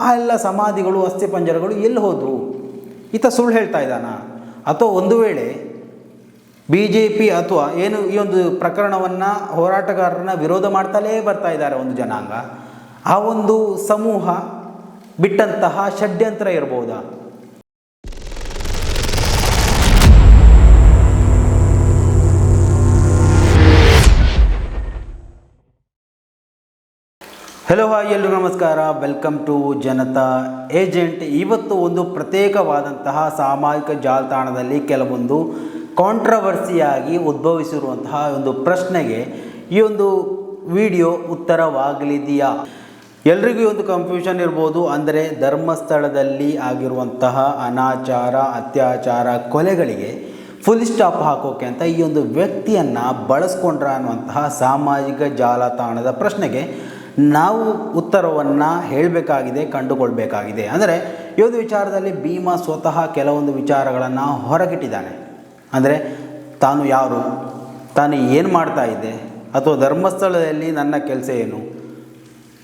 ಆ ಎಲ್ಲ ಸಮಾಧಿಗಳು, ಅಸ್ಥಿಪಂಜರಗಳು ಎಲ್ಲಿ ಹೋದವು ಈತ ಸುಳ್ಳು ಹೇಳ್ತಾ ಇದ್ದಾನ? ಅಥವಾ ಒಂದು ವೇಳೆ ಬಿ ಜೆ ಪಿ ಅಥವಾ ಏನು ಈ ಒಂದು ಪ್ರಕರಣವನ್ನು ಹೋರಾಟಗಾರರನ್ನ ವಿರೋಧ ಮಾಡ್ತಲೇ ಬರ್ತಾ ಇದ್ದಾರೆ ಒಂದು ಜನಾಂಗ. ಆ ಒಂದು ಸಮೂಹ ಬಿಟ್ಟಂತಹ ಷಡ್ಯಂತ್ರ ಇರ್ಬೋದಾ? ಹಲೋ ಹಾಯ್ ಎಲ್ಲರೂ ನಮಸ್ಕಾರ. Welcome to Janata agent. ಇವತ್ತು ಒಂದು ಪ್ರತ್ಯೇಕವಾದಂತಹ ಸಾಮಾಜಿಕ ಜಾಲತಾಣದಲ್ಲಿ ಕೆಲವೊಂದು ಕಾಂಟ್ರವರ್ಸಿಯಾಗಿ ಉದ್ಭವಿಸಿರುವಂತಹ ಒಂದು ಪ್ರಶ್ನೆಗೆ ಈ ಒಂದು ವಿಡಿಯೋ ಉತ್ತರವಾಗಲಿದೆಯಾ? ಎಲ್ರಿಗೂ ಒಂದು ಕನ್ಫ್ಯೂಷನ್ ಇರ್ಬೋದು. ಅಂದರೆ ಧರ್ಮಸ್ಥಳದಲ್ಲಿ ಆಗಿರುವಂತಹ ಅನಾಚಾರ, ಅತ್ಯಾಚಾರ ಕೊಲೆಗಳಿಗೆ ಫುಲ್ ಸ್ಟಾಪ್ ಹಾಕೋಕೆ ಅಂತ ಈ ಒಂದು ವ್ಯಕ್ತಿಯನ್ನು ಬಳಸ್ಕೊಂಡ್ರ ಅನ್ನುವಂತಹ ಸಾಮಾಜಿಕ ಜಾಲತಾಣದ ಪ್ರಶ್ನೆಗೆ ನಾವು ಉತ್ತರವನ್ನು ಹೇಳಬೇಕಾಗಿದೆ, ಕಂಡುಕೊಳ್ಬೇಕಾಗಿದೆ. ಅಂದರೆ ಯೋಧ ವಿಚಾರದಲ್ಲಿ ಭೀಮಾ ಸ್ವತಃ ಕೆಲವೊಂದು ವಿಚಾರಗಳನ್ನು ಹೊರಗಿಟ್ಟಿದ್ದಾನೆ. ಅಂದರೆ ತಾನು ಯಾರು? ತಾನು ಏನು ಮಾಡ್ತಾ ಇದ್ದೆ? ಅಥವಾ ಧರ್ಮಸ್ಥಳದಲ್ಲಿ ನನ್ನ ಕೆಲಸ ಏನು?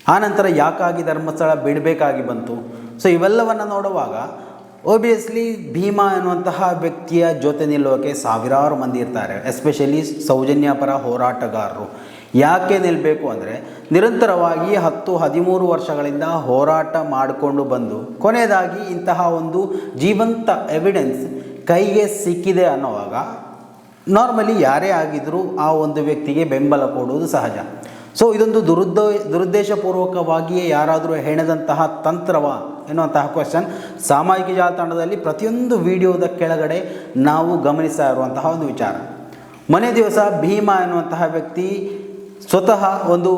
ಆನಂತರ ಯಾಕಾಗಿ ಧರ್ಮಸ್ಥಳ ಬಿಡಬೇಕಾಗಿ ಬಂತು? ಸೊ ಇವೆಲ್ಲವನ್ನು ನೋಡುವಾಗ ಓಬಿಯಸ್ಲಿ ಭೀಮಾ ಎನ್ನುವಂತಹ ವ್ಯಕ್ತಿಯ ಜೊತೆ ನಿಲ್ಲೋಕೆ ಸಾವಿರಾರು ಮಂದಿ ಇರ್ತಾರೆ. ಎಸ್ಪೆಷಲಿ ಸೌಜನ್ಯಪರ ಹೋರಾಟಗಾರರು. ಯಾಕೆ ನಿಲ್ಲಬೇಕು ಅಂದರೆ ನಿರಂತರವಾಗಿ ಹತ್ತು ಹದಿಮೂರು ವರ್ಷಗಳಿಂದ ಹೋರಾಟ ಮಾಡಿಕೊಂಡು ಬಂದು, ಕೊನೆಯದಾಗಿ ಇಂತಹ ಒಂದು ಜೀವಂತ ಎವಿಡೆನ್ಸ್ ಕೈಗೆ ಸಿಕ್ಕಿದೆ ಅನ್ನೋವಾಗ ನಾರ್ಮಲಿ ಯಾರೇ ಆಗಿದ್ದರೂ ಆ ಒಂದು ವ್ಯಕ್ತಿಗೆ ಬೆಂಬಲ ಕೊಡುವುದು ಸಹಜ. ಸೊ ಇದೊಂದು ದುರುದ್ದ, ದುರುದ್ದೇಶಪೂರ್ವಕವಾಗಿಯೇ ಯಾರಾದರೂ ಹೆಣೆದಂತಹ ತಂತ್ರವ ಎನ್ನುವಂತಹ ಕ್ವಶನ್ ಸಾಮಾಜಿಕ ಜಾಲತಾಣದಲ್ಲಿ ಪ್ರತಿಯೊಂದು ವಿಡಿಯೋದ ಕೆಳಗಡೆ ನಾವು ಗಮನಿಸ್ತಾ ಇರುವಂತಹ ಒಂದು ವಿಚಾರ. ಮನೆ ದಿವಸ ಭೀಮಾ ಎನ್ನುವಂತಹ ವ್ಯಕ್ತಿ ಸ್ವತಃ ಒಂದು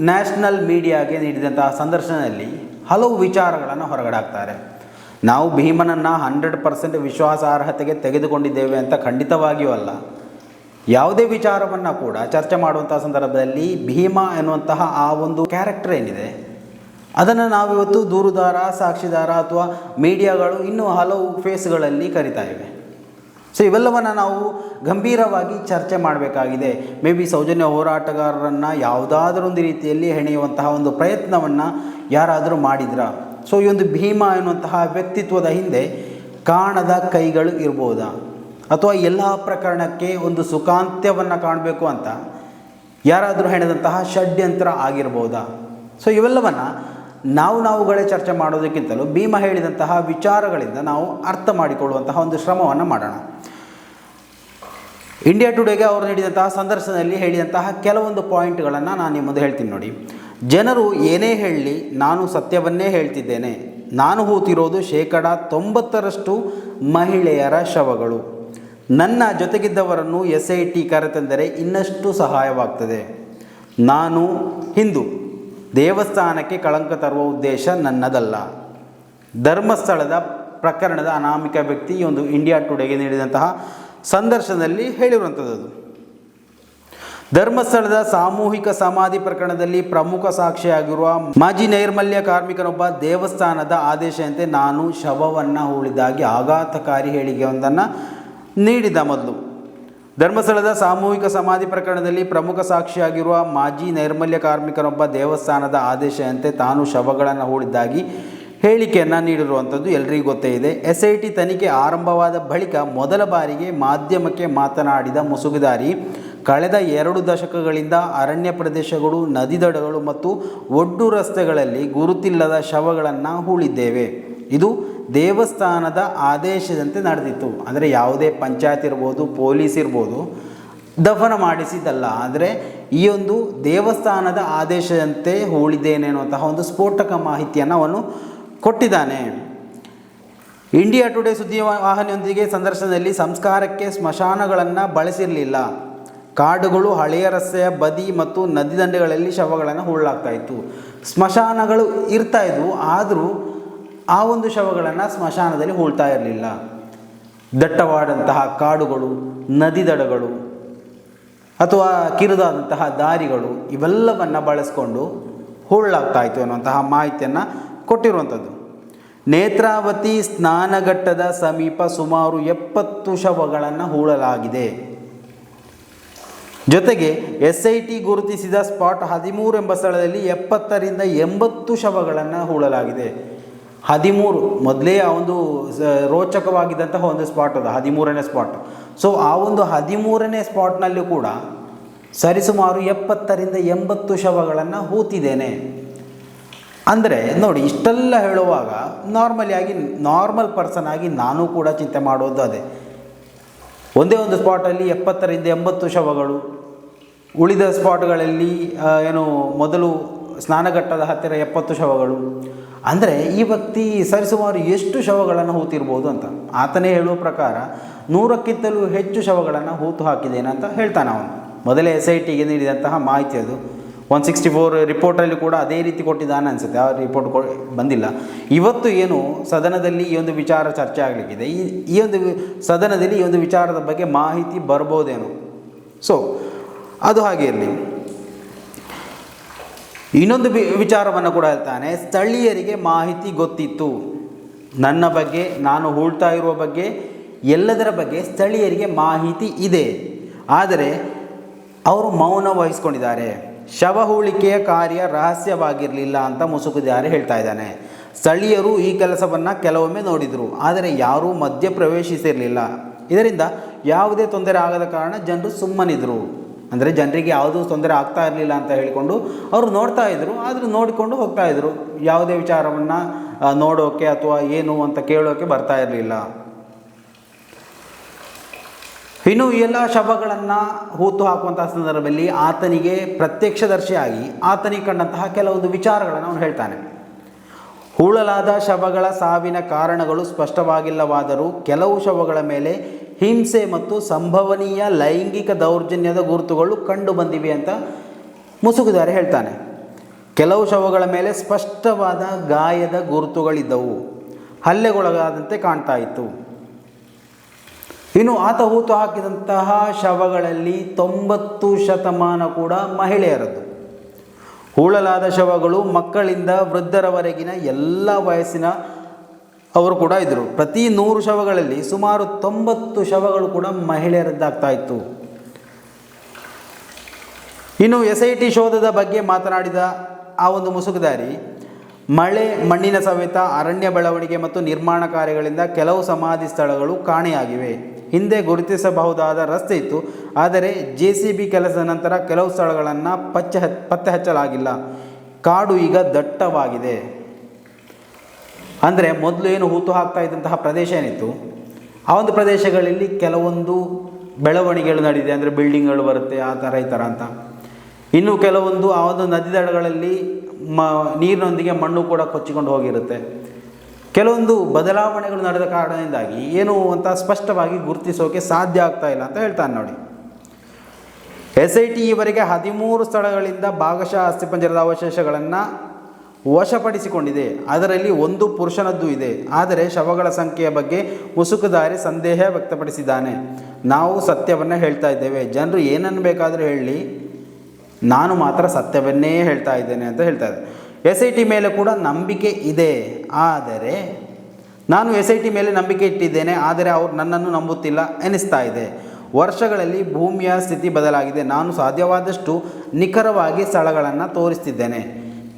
ನ್ಯಾಷನಲ್ ಮೀಡಿಯಾಗೆ ನೀಡಿದಂತಹ ಸಂದರ್ಶನದಲ್ಲಿ ಹಲವು ವಿಚಾರಗಳನ್ನು ಹೊರಗಡೆ ನಾವು ಭೀಮನನ್ನು ಹಂಡ್ರೆಡ್ ಪರ್ಸೆಂಟ್ ವಿಶ್ವಾಸಾರ್ಹತೆಗೆ ತೆಗೆದುಕೊಂಡಿದ್ದೇವೆ ಅಂತ ಖಂಡಿತವಾಗಿಯೂ ಅಲ್ಲ. ಯಾವುದೇ ವಿಚಾರವನ್ನು ಕೂಡ ಚರ್ಚೆ ಮಾಡುವಂಥ ಸಂದರ್ಭದಲ್ಲಿ ಭೀಮ ಎನ್ನುವಂತಹ ಆ ಒಂದು ಕ್ಯಾರೆಕ್ಟರ್ ಏನಿದೆ, ಅದನ್ನು ನಾವಿವತ್ತು ದೂರುದಾರ, ಸಾಕ್ಷಿದಾರ ಅಥವಾ ಮೀಡಿಯಾಗಳು ಇನ್ನೂ ಹಲವು ಫೇಸ್ಗಳಲ್ಲಿ ಕರಿತಾ ಇವೆ. ಸೊ ಇವೆಲ್ಲವನ್ನು ನಾವು ಗಂಭೀರವಾಗಿ ಚರ್ಚೆ ಮಾಡಬೇಕಾಗಿದೆ. ಮೇ ಬಿ ಸೌಜನ್ಯ ಹೋರಾಟಗಾರರನ್ನು ಯಾವುದಾದ್ರೊಂದು ರೀತಿಯಲ್ಲಿ ಹೆಣೆಯುವಂತಹ ಒಂದು ಪ್ರಯತ್ನವನ್ನು ಯಾರಾದರೂ ಮಾಡಿದ್ರಾ? ಸೊ ಈ ಒಂದು ಭೀಮ ಎನ್ನುವಂತಹ ವ್ಯಕ್ತಿತ್ವದ ಹಿಂದೆ ಕಾಣದ ಕೈಗಳು ಇರ್ಬೋದಾ? ಅಥವಾ ಎಲ್ಲ ಪ್ರಕರಣಕ್ಕೆ ಒಂದು ಸುಖಾಂತ್ಯವನ್ನು ಕಾಣಬೇಕು ಅಂತ ಯಾರಾದರೂ ಹೆಣೆದಂತಹ ಷಡ್ಯಂತ್ರ ಆಗಿರ್ಬೋದಾ? ಸೊ ಇವೆಲ್ಲವನ್ನು ನಾವು ನಾವುಗಳೇ ಚರ್ಚೆ ಮಾಡೋದಕ್ಕಿಂತಲೂ ಭೀಮ ಹೇಳಿದಂತಹ ವಿಚಾರಗಳಿಂದ ನಾವು ಅರ್ಥ ಮಾಡಿಕೊಳ್ಳುವಂತಹ ಒಂದು ಶ್ರಮವನ್ನು ಮಾಡೋಣ. ಇಂಡಿಯಾ ಟುಡೇಗೆ ಅವರು ನೀಡಿದಂತಹ ಸಂದರ್ಶನದಲ್ಲಿ ಹೇಳಿದಂತಹ ಕೆಲವೊಂದು ಪಾಯಿಂಟ್ಗಳನ್ನು ನಾನು ನಿಮ್ಮ ಮುಂದೆ ಹೇಳ್ತೀನಿ ನೋಡಿ. ಜನರು ಏನೇ ಹೇಳಲಿ ನಾನು ಸತ್ಯವನ್ನೇ ಹೇಳ್ತಿದ್ದೇನೆ. ನಾನು ಹೂತಿರೋದು ಶೇಕಡ ತೊಂಬತ್ತರಷ್ಟು ಮಹಿಳೆಯರ ಶವಗಳು. ನನ್ನ ಜೊತೆಗಿದ್ದವರನ್ನು ಎಸ್ ಐ ಟಿ ಕರೆತಂದರೆ ಇನ್ನಷ್ಟು ಸಹಾಯವಾಗ್ತದೆ. ನಾನು ಹಿಂದೂ. ದೇವಸ್ಥಾನಕ್ಕೆ ಕಳಂಕ ತರುವ ಉದ್ದೇಶ ನನ್ನದಲ್ಲ. ಧರ್ಮಸ್ಥಳದ ಪ್ರಕರಣದ ಅನಾಮಿಕ ವ್ಯಕ್ತಿ ಒಂದು ಇಂಡಿಯಾ ಟುಡೇಗೆ ನೀಡಿದಂತಹ ಸಂದರ್ಶನದಲ್ಲಿ ಹೇಳಿರುವಂಥದ್ದು ಧರ್ಮಸ್ಥಳದ ಸಾಮೂಹಿಕ ಸಮಾಧಿ ಪ್ರಕರಣದಲ್ಲಿ ಪ್ರಮುಖ ಸಾಕ್ಷಿಯಾಗಿರುವ ಮಾಜಿ ನೈರ್ಮಲ್ಯ ಕಾರ್ಮಿಕನೊಬ್ಬ ದೇವಸ್ಥಾನದ ಆದೇಶದಂತೆ ನಾನು ಶವವನ್ನು ಹೂಳಿದಾಗಿ ಆಘಾತಕಾರಿ ಹೇಳಿಕೆಯೊಂದನ್ನು ನೀಡಿದ ಮೊದಲು. ಧರ್ಮಸ್ಥಳದ ಸಾಮೂಹಿಕ ಸಮಾಧಿ ಪ್ರಕರಣದಲ್ಲಿ ಪ್ರಮುಖ ಸಾಕ್ಷಿಯಾಗಿರುವ ಮಾಜಿ ನೈರ್ಮಲ್ಯ ಕಾರ್ಮಿಕನೊಬ್ಬ ದೇವಸ್ಥಾನದ ಆದೇಶದಂತೆ ತಾನು ಶವಗಳನ್ನು ಹೂಳಿದ್ದಾಗಿ ಹೇಳಿಕೆಯನ್ನು ನೀಡಿರುವಂಥದ್ದು ಎಲ್ರಿಗೂ ಗೊತ್ತೇ ಇದೆ. ಎಸ್ ಐ ಟಿ ತನಿಖೆ ಆರಂಭವಾದ ಬಳಿಕ ಮೊದಲ ಬಾರಿಗೆ ಮಾಧ್ಯಮಕ್ಕೆ ಮಾತನಾಡಿದ ಮುಸುಗುದಾರಿ, ಕಳೆದ ಎರಡು ದಶಕಗಳಿಂದ ಅರಣ್ಯ ಪ್ರದೇಶಗಳು, ನದಿ ದಡಗಳು ಮತ್ತು ಒಡ್ಡು ರಸ್ತೆಗಳಲ್ಲಿ ಗುರುತಿಲ್ಲದ ಶವಗಳನ್ನು ಹೂಳಿದ್ದೇವೆ. ಇದು ದೇವಸ್ಥಾನದ ಆದೇಶದಂತೆ ನಡೆದಿತ್ತು. ಅಂದರೆ ಯಾವುದೇ ಪಂಚಾಯತ್ ಇರ್ಬೋದು, ಪೊಲೀಸ್ ಇರ್ಬೋದು, ದಫನ ಮಾಡಿಸಿದ್ದಲ್ಲ. ಆದರೆ ಈ ಒಂದು ದೇವಸ್ಥಾನದ ಆದೇಶದಂತೆ ಹೂಳಿದ್ದೇನೆ ಅನ್ನುವಂತಹ ಒಂದು ಸ್ಫೋಟಕ ಮಾಹಿತಿಯನ್ನು ಅವನು ಕೊಟ್ಟಿದ್ದಾನೆ. ಇಂಡಿಯಾ ಟುಡೇ ಸುದ್ದಿ ವಾಹಿನಿಯೊಂದಿಗೆ ಸಂದರ್ಶನದಲ್ಲಿ ಸಂಸ್ಕಾರಕ್ಕೆ ಸ್ಮಶಾನಗಳನ್ನು ಬಳಸಿರಲಿಲ್ಲ. ಕಾಡುಗಳು, ಹಳೆಯ ರಸ್ತೆಯ ಬದಿ ಮತ್ತು ನದಿ ದಂಡೆಗಳಲ್ಲಿ ಶವಗಳನ್ನು ಹೂಳಲಾಗ್ತಾ ಇತ್ತು. ಸ್ಮಶಾನಗಳು ಇರ್ತಾ ಇದ್ವು, ಆದರೂ ಆ ಒಂದು ಶವಗಳನ್ನು ಸ್ಮಶಾನದಲ್ಲಿ ಹೂಳ್ತಾ ಇರಲಿಲ್ಲ. ದಟ್ಟವಾದಂತಹ ಕಾಡುಗಳು, ನದಿ ದಡಗಳು ಅಥವಾ ಕಿರಿದಾದಂತಹ ದಾರಿಗಳು ಇವೆಲ್ಲವನ್ನು ಬಳಸ್ಕೊಂಡು ಹೂಳಲಾಗ್ತಾ ಇತ್ತು ಅನ್ನುವಂತಹ ಮಾಹಿತಿಯನ್ನು ಕೊಟ್ಟಿರುವಂಥದ್ದು ನೇತ್ರಾವತಿ ಸ್ನಾನಘಟ್ಟದ ಸಮೀಪ ಸುಮಾರು ಎಪ್ಪತ್ತು ಶವಗಳನ್ನು ಹೂಳಲಾಗಿದೆ. ಜೊತೆಗೆ ಎಸ್ ಐ ಟಿ ಗುರುತಿಸಿದ ಸ್ಪಾಟ್ ಹದಿಮೂರು ಎಂಬ ಸ್ಥಳದಲ್ಲಿ ಎಪ್ಪತ್ತರಿಂದ ಎಂಬತ್ತು ಶವಗಳನ್ನು ಹೂಳಲಾಗಿದೆ. ಹದಿಮೂರು ಮೊದಲೇ ಆ ಒಂದು ರೋಚಕವಾಗಿದ್ದಂತಹ ಒಂದು ಸ್ಪಾಟ್ ಅದು, ಹದಿಮೂರನೇ ಸ್ಪಾಟ್. ಸೊ ಆ ಒಂದು ಹದಿಮೂರನೇ ಸ್ಪಾಟ್ನಲ್ಲಿ ಕೂಡ ಸರಿಸುಮಾರು ಎಪ್ಪತ್ತರಿಂದ ಎಂಬತ್ತು ಶವಗಳನ್ನು ಹೂತಿದ್ದೇನೆ. ಅಂದರೆ ನೋಡಿ, ಇಷ್ಟೆಲ್ಲ ಹೇಳುವಾಗ ನಾರ್ಮಲಿ ಆಗಿ ನಾರ್ಮಲ್ ಪರ್ಸನ್ ಆಗಿ ನಾನು ಕೂಡ ಚಿಂತೆ ಮಾಡೋದು ಅದೇ. ಒಂದೇ ಒಂದು ಸ್ಪಾಟಲ್ಲಿ ಎಪ್ಪತ್ತರಿಂದ ಎಂಬತ್ತು ಶವಗಳು, ಉಳಿದ ಸ್ಪಾಟ್ಗಳಲ್ಲಿ ಏನು ಮೊದಲು ಸ್ನಾನಘಟ್ಟದ ಹತ್ತಿರ ಎಪ್ಪತ್ತು ಶವಗಳು. ಅಂದರೆ ಈ ವ್ಯಕ್ತಿ ಸರಿಸುಮಾರು ಎಷ್ಟು ಶವಗಳನ್ನು ಹೂತಿರ್ಬೋದು ಅಂತ. ಆತನೇ ಹೇಳುವ ಪ್ರಕಾರ ನೂರಕ್ಕಿಂತಲೂ ಹೆಚ್ಚು ಶವಗಳನ್ನು ಹೂತು ಹಾಕಿದ್ದೇನೆ ಅಂತ ಹೇಳ್ತಾನೆ ಅವನು. ಮೊದಲೇ ಎಸ್ ಐ ಟಿಗೆ ನೀಡಿದಂತಹ ಮಾಹಿತಿ ಅದು. ಒನ್ ಸಿಕ್ಸ್ಟಿ ಫೋರ್ ರಿಪೋರ್ಟಲ್ಲಿ ಕೂಡ ಅದೇ ರೀತಿ ಕೊಟ್ಟಿದ್ದಾನೆ ಅನಿಸುತ್ತೆ. ಆ ರಿಪೋರ್ಟ್ ಕೊ ಬಂದಿಲ್ಲ. ಇವತ್ತು ಏನು ಸದನದಲ್ಲಿ ಈ ಒಂದು ವಿಚಾರ ಚರ್ಚೆ ಆಗಲಿಕ್ಕಿದೆ. ಈ ಈ ಒಂದು ಸದನದಲ್ಲಿ ಈ ಒಂದು ವಿಚಾರದ ಬಗ್ಗೆ ಮಾಹಿತಿ ಬರ್ಬೋದೇನೋ? ಸೊ ಅದು ಹಾಗೆ ಇರಲಿ. ಇನ್ನೊಂದು ವಿಚಾರವನ್ನು ಕೂಡ ಹೇಳ್ತಾನೆ. ಸ್ಥಳೀಯರಿಗೆ ಮಾಹಿತಿ ಗೊತ್ತಿತ್ತು. ನನ್ನ ಬಗ್ಗೆ, ನಾನು ಹೂಳ್ತಾ ಇರುವ ಬಗ್ಗೆ, ಎಲ್ಲದರ ಬಗ್ಗೆ ಸ್ಥಳೀಯರಿಗೆ ಮಾಹಿತಿ ಇದೆ. ಆದರೆ, ಅವರು ಮೌನ ವಹಿಸ್ಕೊಂಡಿದ್ದಾರೆ. ಶವ ಹೂಳಿಕೆಯ ಕಾರ್ಯ ರಹಸ್ಯವಾಗಿರಲಿಲ್ಲ ಅಂತ ಮುಸುಕುದಾರಿ ಹೇಳ್ತಾ ಇದ್ದಾನೆ. ಸ್ಥಳೀಯರು ಈ ಕೆಲಸವನ್ನು ಕೆಲವೊಮ್ಮೆ ನೋಡಿದರು, ಆದರೆ ಯಾರೂ ಮಧ್ಯ ಪ್ರವೇಶಿಸಿರಲಿಲ್ಲ. ಇದರಿಂದ ಯಾವುದೇ ತೊಂದರೆ ಆಗದ ಕಾರಣ ಜನರು ಸುಮ್ಮನಿದ್ರು. ಅಂದರೆ ಜನರಿಗೆ ಯಾವುದೂ ತೊಂದರೆ ಆಗ್ತಾ ಇರಲಿಲ್ಲ ಅಂತ ಹೇಳಿಕೊಂಡು ಅವರು ನೋಡ್ತಾ ಇದ್ದರು ಆದರೂ ನೋಡಿಕೊಂಡು ಹೋಗ್ತಾ ಇದ್ದರು ಯಾವುದೇ ವಿಚಾರವನ್ನು ನೋಡೋಕ್ಕೆ ಅಥವಾ ಏನು ಅಂತ ಕೇಳೋಕೆ ಬರ್ತಾ ಇರಲಿಲ್ಲ. ಇನ್ನು ಈ ಎಲ್ಲ ಶವಗಳನ್ನು ಹೂತು ಹಾಕುವಂತಹ ಸಂದರ್ಭದಲ್ಲಿ ಆತನಿಗೆ ಪ್ರತ್ಯಕ್ಷದರ್ಶಿಯಾಗಿ ಆತನಿಗೆ ಕಂಡಂತಹ ಕೆಲವೊಂದು ವಿಚಾರಗಳನ್ನು ಅವನು ಹೇಳ್ತಾನೆ. ಹೂಳಲಾದ ಶವಗಳ ಸಾವಿನ ಕಾರಣಗಳು ಸ್ಪಷ್ಟವಾಗಿಲ್ಲವಾದರೂ ಕೆಲವು ಶವಗಳ ಮೇಲೆ ಹಿಂಸೆ ಮತ್ತು ಸಂಭವನೀಯ ಲೈಂಗಿಕ ದೌರ್ಜನ್ಯದ ಗುರುತುಗಳು ಕಂಡು ಬಂದಿವೆ ಅಂತ ಮುಸುಗುದಾರೆ ಹೇಳ್ತಾನೆ. ಕೆಲವು ಶವಗಳ ಮೇಲೆ ಸ್ಪಷ್ಟವಾದ ಗಾಯದ ಗುರುತುಗಳಿದ್ದವು. ಹಲ್ಲೆಗೊಳಗಾದಂತೆ ಕಾಣ್ತಾ ಇತ್ತು. ಇನ್ನು ಆತ ಹೂತು ಹಾಕಿದಂತಹ ಶವಗಳಲ್ಲಿ ತೊಂಬತ್ತು ಶತಮಾನ ಕೂಡ ಮಹಿಳೆಯರದ್ದು. ಹೂಳಲಾದ ಶವಗಳು ಮಕ್ಕಳಿಂದ ವೃದ್ಧರವರೆಗಿನ ಎಲ್ಲ ವಯಸ್ಸಿನ ಅವರು ಕೂಡ ಇದ್ದರು. ಪ್ರತಿ ನೂರು ಶವಗಳಲ್ಲಿ ಸುಮಾರು ತೊಂಬತ್ತು ಶವಗಳು ಕೂಡ ಮಹಿಳೆಯರದ್ದಾಗ್ತಾ ಇತ್ತು. ಇನ್ನು ಎಸ್ ಐ ಟಿ ಶೋಧದ ಬಗ್ಗೆ ಮಾತನಾಡಿದ ಆ ಒಂದು ಮುಸುಕುದಾರಿ ಮಳೆ, ಮಣ್ಣಿನ ಸವೆತ ಅರಣ್ಯ ಬೆಳವಣಿಗೆ ಮತ್ತು ನಿರ್ಮಾಣ ಕಾರ್ಯಗಳಿಂದ ಕೆಲವು ಸಮಾಧಿ ಸ್ಥಳಗಳು ಕಾಣೆಯಾಗಿವೆ. ಹಿಂದೆ ಗುರುತಿಸಬಹುದಾದ ರಸ್ತೆ ಇತ್ತು. ಆದರೆ ಜೆ ಸಿ ಬಿ ಕೆಲಸದ ನಂತರ ಕೆಲವು ಸ್ಥಳಗಳನ್ನು ಪಚ್ಚ ಪತ್ತೆ ಹಚ್ಚಲಾಗಿಲ್ಲ. ಕಾಡು ಈಗ ದಟ್ಟವಾಗಿದೆ. ಅಂದರೆ ಮೊದಲು ಏನು ಹೂತು ಹಾಕ್ತಾ ಇದ್ದಂತಹ ಪ್ರದೇಶ ಏನಿತ್ತು? ಆ ಒಂದು ಪ್ರದೇಶಗಳಲ್ಲಿ ಕೆಲವೊಂದು ಬೆಳವಣಿಗೆಗಳು ನಡೆದಿದೆ ಅಂದರೆ ಬಿಲ್ಡಿಂಗ್ಗಳು ಬರುತ್ತೆ, ಆ ಥರ, ಈ ಥರ ಅಂತ. ಇನ್ನು ಕೆಲವೊಂದು ಆ ಒಂದು ನದಿ ದಡಗಳಲ್ಲಿ ಮ, ನೀರಿನೊಂದಿಗೆ ಮಣ್ಣು ಕೂಡ ಕೊಚ್ಚಿಕೊಂಡು ಹೋಗಿರುತ್ತೆ. ಕೆಲವೊಂದು ಬದಲಾವಣೆಗಳು ನಡೆದ ಕಾರಣದಿಂದಾಗಿ ಏನು ಅಂತ ಸ್ಪಷ್ಟವಾಗಿ ಗುರುತಿಸೋಕೆ ಸಾಧ್ಯ ಆಗ್ತಾ ಇಲ್ಲ ಅಂತ ಹೇಳ್ತಾನೆ ನೋಡಿ. ಎಸ್ ಐ ಟಿ ಈವರೆಗೆ ಹದಿಮೂರು ಸ್ಥಳಗಳಿಂದ ಭಾಗಶಃ ಅಸ್ಥಿಪಂಜರದ ಅವಶೇಷಗಳನ್ನು ವಶಪಡಿಸಿಕೊಂಡಿದೆ. ಅದರಲ್ಲಿ ಒಂದು ಪುರುಷನದ್ದು ಇದೆ. ಆದರೆ ಶವಗಳ ಸಂಖ್ಯೆಯ ಬಗ್ಗೆ ಮುಸುಕುದಾರಿ ಸಂದೇಹ ವ್ಯಕ್ತಪಡಿಸಿದ್ದಾನೆ. ನಾವು ಸತ್ಯವನ್ನು ಹೇಳ್ತಾ ಇದ್ದೇವೆ. ಜನರು ಏನನ್ನು ಬೇಕಾದರೂ ಹೇಳಿ. ನಾನು ಮಾತ್ರ ಸತ್ಯವನ್ನೇ ಹೇಳ್ತಾ ಇದ್ದೇನೆ ಅಂತ ಹೇಳ್ತಾರೆ ಎಸ್ ಐ ಟಿ ಮೇಲೆ ಕೂಡ ನಂಬಿಕೆ ಇದೆ. ಆದರೆ ನಾನು ಎಸ್ ಐ ಟಿ ಮೇಲೆ ನಂಬಿಕೆ ಇಟ್ಟಿದ್ದೇನೆ, ಆದರೆ ಅವರು ನನ್ನನ್ನು ನಂಬುತ್ತಿಲ್ಲ ಎನಿಸ್ತಾ ಇದೆ. ವರ್ಷಗಳಲ್ಲಿ ಭೂಮಿಯ ಸ್ಥಿತಿ ಬದಲಾಗಿದೆ. ನಾನು ಸಾಧ್ಯವಾದಷ್ಟು ನಿಖರವಾಗಿ ಸ್ಥಳಗಳನ್ನು ತೋರಿಸ್ತಿದ್ದೇನೆ.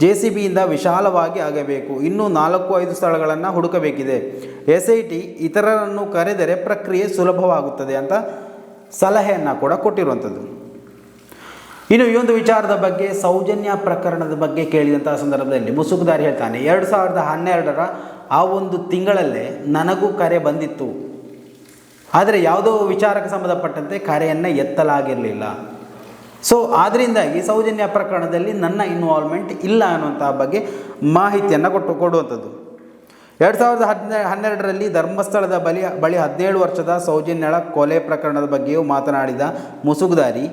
ಜೆ ಸಿ ಬಿಯಿಂದ ವಿಶಾಲವಾಗಿ ಆಗಬೇಕು. ಇನ್ನೂ ನಾಲ್ಕು ಐದು ಸ್ಥಳಗಳನ್ನು ಹುಡುಕಬೇಕಿದೆ. ಎಸ್ ಐ ಟಿ ಇತರರನ್ನು ಕರೆದರೆ ಪ್ರಕ್ರಿಯೆ ಸುಲಭವಾಗುತ್ತದೆ ಅಂತ ಸಲಹೆಯನ್ನು ಕೂಡ ಕೊಟ್ಟಿರುವಂಥದ್ದು. ಇನ್ನು ಈ ಒಂದು ವಿಚಾರದ ಬಗ್ಗೆ, ಸೌಜನ್ಯ ಪ್ರಕರಣದ ಬಗ್ಗೆ ಕೇಳಿದಂತಹ ಸಂದರ್ಭದಲ್ಲಿ ಮುಸುಕುದಾರಿ ಹೇಳ್ತಾನೆ, ಎರಡು ಸಾವಿರದ ಹನ್ನೆರಡರ ಆ ಒಂದು ತಿಂಗಳಲ್ಲೇ ನನಗೂ ಕರೆ ಬಂದಿತ್ತು. ಆದರೆ ಯಾವುದೋ ವಿಚಾರಕ್ಕೆ ಸಂಬಂಧಪಟ್ಟಂತೆ ಕರೆಯನ್ನು ಎತ್ತಲಾಗಿರಲಿಲ್ಲ. ಸೊ ಆದ್ದರಿಂದಾಗಿ ಸೌಜನ್ಯ ಪ್ರಕರಣದಲ್ಲಿ ನನ್ನ ಇನ್ವಾಲ್ವ್ಮೆಂಟ್ ಇಲ್ಲ ಅನ್ನುವಂತಹ ಬಗ್ಗೆ ಮಾಹಿತಿಯನ್ನು ಕೊಟ್ಟು, ಕೊಡುವಂಥದ್ದು. ಎರಡು ಸಾವಿರದ ಹದಿನೆ, ಹನ್ನೆರಡರಲ್ಲಿ ಧರ್ಮಸ್ಥಳದ ಬಳಿ ಬಳಿ ಹದಿನೇಳು ವರ್ಷದ ಸೌಜನ್ಯಳ ಕೊಲೆ ಪ್ರಕರಣದ ಬಗ್ಗೆಯೂ ಮಾತನಾಡಿದ ಮುಸುಗುದಾರಿ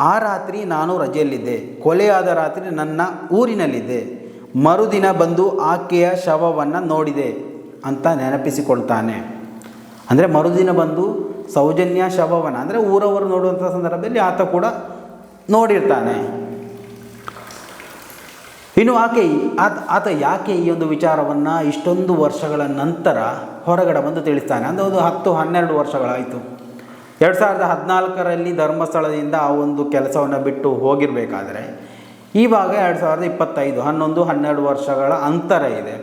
ಆ ರಾತ್ರಿ ನಾನು ರಜೆಯಲ್ಲಿದ್ದೆ. ಕೊಲೆಯಾದ ರಾತ್ರಿ ನನ್ನ ಊರಿನಲ್ಲಿದ್ದೆ. ಮರುದಿನ ಬಂದು ಆಕೆಯ ಶವವನ್ನು ನೋಡಿದೆ ಅಂತ ನೆನಪಿಸಿಕೊಳ್ತಾನೆ. ಅಂದರೆ ಮರುದಿನ ಬಂದು ಸೌಜನ್ಯ ಶವವನ್ನು, ಅಂದರೆ ಊರವರು ನೋಡುವಂಥ ಸಂದರ್ಭದಲ್ಲಿ ಆತ ಕೂಡ ನೋಡಿರ್ತಾನೆ. ಇನ್ನು ಆಕೆ ಆತ ಆತ ಯಾಕೆ ಈ ಒಂದು ವಿಚಾರವನ್ನು ಇಷ್ಟೊಂದು ವರ್ಷಗಳ ನಂತರ ಹೊರಗಡೆ ಬಂದು ತಿಳಿಸ್ತಾನೆ? ಅಂದರೆ ಒಂದು ಹತ್ತು ಹನ್ನೆರಡು ವರ್ಷಗಳಾಯಿತು. ಎರಡು ಸಾವಿರದ ಹದಿನಾಲ್ಕರಲ್ಲಿ ಧರ್ಮಸ್ಥಳದಿಂದ ಆ ಒಂದು ಕೆಲಸವನ್ನು ಬಿಟ್ಟು ಹೋಗಿರಬೇಕಾದ್ರೆ ಇವಾಗ ಎರಡು ಸಾವಿರದ ಇಪ್ಪತ್ತೈದು, ಹನ್ನೊಂದು, ಹನ್ನೆರಡು ವರ್ಷಗಳ ಅಂತರ ಇದೆ.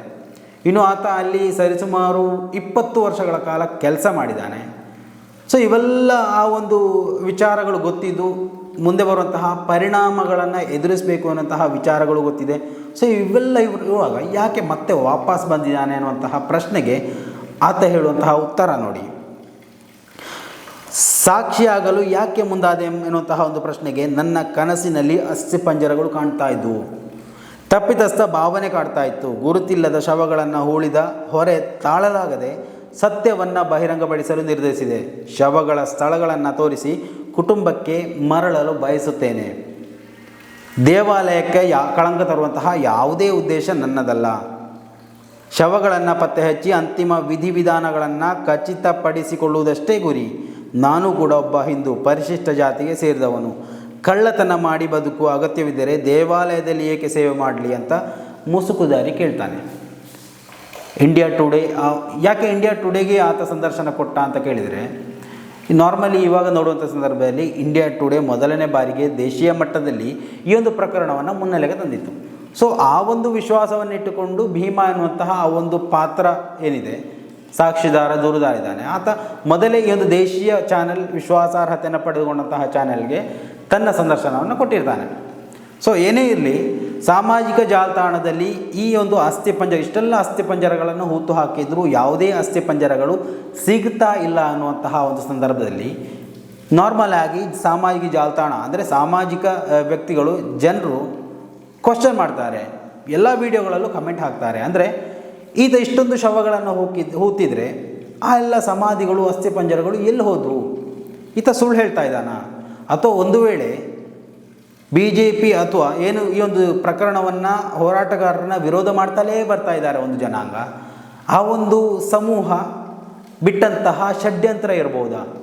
ಇನ್ನು ಆತ ಅಲ್ಲಿ ಸರಿಸುಮಾರು ಇಪ್ಪತ್ತು ವರ್ಷಗಳ ಕಾಲ ಕೆಲಸ ಮಾಡಿದ್ದಾನೆ ಸೊ ಇವೆಲ್ಲ ಆ ಒಂದು ವಿಚಾರಗಳು ಗೊತ್ತಿದ್ದು, ಮುಂದೆ ಬರುವಂತಹ ಪರಿಣಾಮಗಳನ್ನು ಎದುರಿಸಬೇಕು ಅನ್ನೋಂತಹ ವಿಚಾರಗಳು ಗೊತ್ತಿದೆ. ಸೊ ಇವೆಲ್ಲ ಇವರು ಇರುವಾಗ ಯಾಕೆ ಮತ್ತೆ ವಾಪಸ್ ಬಂದಿದ್ದಾನೆ ಅನ್ನುವಂತಹ ಪ್ರಶ್ನೆಗೆ ಆತ ಹೇಳುವಂತಹ ಉತ್ತರ ನೋಡಿ. ಸಾಕ್ಷಿಯಾಗಲು ಯಾಕೆ ಮುಂದಾದೆ ಎನ್ನುವಂತಹ ಒಂದು ಪ್ರಶ್ನೆಗೆ ನನ್ನ ಕನಸಿನಲ್ಲಿ ಅಸ್ಥಿಪಂಜರಗಳು ಕಾಣ್ತಾ ಇದ್ವು. ತಪ್ಪಿತಸ್ಥ ಭಾವನೆ ಕಾಡ್ತಾ ಇತ್ತು. ಗುರುತಿಲ್ಲದ ಶವಗಳನ್ನು ಹೂಳಿದ ಹೊರೆ ತಾಳಲಾಗದೆ ಸತ್ಯವನ್ನು ಬಹಿರಂಗಪಡಿಸಲು ನಿರ್ಧರಿಸಿದೆ. ಶವಗಳ ಸ್ಥಳಗಳನ್ನು ತೋರಿಸಿ ಕುಟುಂಬಕ್ಕೆ ಮರಳಲು ಬಯಸುತ್ತೇನೆ. ದೇವಾಲಯಕ್ಕೆ ಯಾ, ಕಳಂಕ ತರುವಂತಹ ಯಾವುದೇ ಉದ್ದೇಶ ನನ್ನದಲ್ಲ. ಶವಗಳನ್ನು ಪತ್ತೆ ಹಚ್ಚಿ ಅಂತಿಮ ವಿಧಿವಿಧಾನಗಳನ್ನು ಖಚಿತಪಡಿಸಿಕೊಳ್ಳುವುದಷ್ಟೇ ಗುರಿ. ನಾನು ಕೂಡ ಒಬ್ಬ ಹಿಂದೂ ಪರಿಶಿಷ್ಟ ಜಾತಿಗೆ ಸೇರಿದವನು. ಕಳ್ಳತನ ಮಾಡಿ ಬದುಕುವ ಅಗತ್ಯವಿದ್ದರೆ ದೇವಾಲಯದಲ್ಲಿ ಏಕೆ ಸೇವೆ ಮಾಡಲಿ ಅಂತ ಮುಸುಕುದಾರಿ ಕೇಳ್ತಾನೆ. ಇಂಡಿಯಾ ಟುಡೇ ಯಾಕೆ ಇಂಡಿಯಾ ಟುಡೇಗೆ ಆತ ಸಂದರ್ಶನ ಕೊಟ್ಟ ಅಂತ ಕೇಳಿದರೆ ನಾರ್ಮಲಿ ಇವಾಗ ನೋಡುವಂಥ ಸಂದರ್ಭದಲ್ಲಿ ಇಂಡಿಯಾ ಟುಡೇ ಮೊದಲನೇ ಬಾರಿಗೆ ದೇಶೀಯ ಮಟ್ಟದಲ್ಲಿ ಈ ಒಂದು ಪ್ರಕರಣವನ್ನು ಮುನ್ನೆಲೆಗೆ ತಂದಿತ್ತು. ಸೊ ಆ ಒಂದು ವಿಶ್ವಾಸವನ್ನಿಟ್ಟುಕೊಂಡು ಭೀಮಾ ಎನ್ನುವಂತಹ ಆ ಒಂದು ಪಾತ್ರ ಏನಿದೆ ಸಾಕ್ಷಿದಾರ ದೂರುದಾರಿದ್ದಾನೆ. ಆತ ಮೊದಲೇ ಈ ಒಂದು ದೇಶೀಯ ಚಾನೆಲ್ ವಿಶ್ವಾಸಾರ್ಹತೆಯನ್ನು ಪಡೆದುಕೊಂಡಂತಹ ಚಾನೆಲ್ಗೆ ತನ್ನ ಸಂದರ್ಶನವನ್ನು ಕೊಟ್ಟಿರ್ತಾನೆ. ಸೊ ಏನೇ ಇರಲಿ, ಸಾಮಾಜಿಕ ಜಾಲತಾಣದಲ್ಲಿ ಈ ಒಂದು ಅಸ್ಥಿಪಂಜರ, ಇಷ್ಟೆಲ್ಲ ಅಸ್ಥಿಪಂಜರಗಳನ್ನು ಹೂತು ಹಾಕಿದರೂ ಯಾವುದೇ ಅಸ್ಥಿಪಂಜರಗಳು ಸಿಗ್ತಾ ಇಲ್ಲ ಅನ್ನುವಂತಹ ಒಂದು ಸಂದರ್ಭದಲ್ಲಿ ನಾರ್ಮಲ್ ಆಗಿ ಸಾಮಾಜಿಕ ಜಾಲತಾಣ, ಅಂದರೆ ಸಾಮಾಜಿಕ ವ್ಯಕ್ತಿಗಳು, ಜನರು ಕ್ವಶನ್ ಮಾಡ್ತಾರೆ. ಎಲ್ಲ ವಿಡಿಯೋಗಳಲ್ಲೂ ಕಮೆಂಟ್ ಹಾಕ್ತಾರೆ. ಅಂದರೆ ಈತ ಇಷ್ಟೊಂದು ಶವಗಳನ್ನು ಹೂಕಿ, ಹೂತಿದ್ರೆ ಆ ಎಲ್ಲ ಸಮಾಧಿಗಳು, ಅಸ್ಥಿಪಂಜರಗಳು ಎಲ್ಲಿ ಹೋದವು ಈತ ಸುಳ್ಳು ಹೇಳ್ತಾ ಇದ್ದಾನ? ಅಥವಾ ಒಂದು ವೇಳೆ ಬಿ ಜೆ ಪಿ ಅಥವಾ ಏನು ಈ ಒಂದು ಪ್ರಕರಣವನ್ನು ಹೋರಾಟಗಾರರನ್ನ ವಿರೋಧ ಮಾಡ್ತಲೇ ಬರ್ತಾ ಇದ್ದಾರೆ ಒಂದು ಜನಾಂಗ. ಆ ಒಂದು ಸಮೂಹ ಬಿಟ್ಟಂತಹ ಷಡ್ಯಂತ್ರ ಇರ್ಬೋದಾ?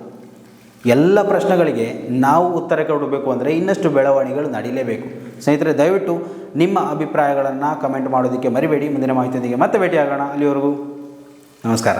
ಎಲ್ಲ ಪ್ರಶ್ನೆಗಳಿಗೆ ನಾವು ಉತ್ತರ ಕೊಡಬೇಕು ಅಂದರೆ ಇನ್ನಷ್ಟು ಬೆಳವಣಿಗೆಗಳು ನಡೀಲೇಬೇಕು. ಸ್ನೇಹಿತರೆ ದಯವಿಟ್ಟು ನಿಮ್ಮ ಅಭಿಪ್ರಾಯಗಳನ್ನು ಕಮೆಂಟ್ ಮಾಡೋದಕ್ಕೆ ಮರಿಬೇಡಿ. ಮುಂದಿನ ಮಾಹಿತಿಯೊಂದಿಗೆ ಮತ್ತೆ ಭೇಟಿಯಾಗೋಣ. ಅಲ್ಲಿವರೆಗೂ ನಮಸ್ಕಾರ.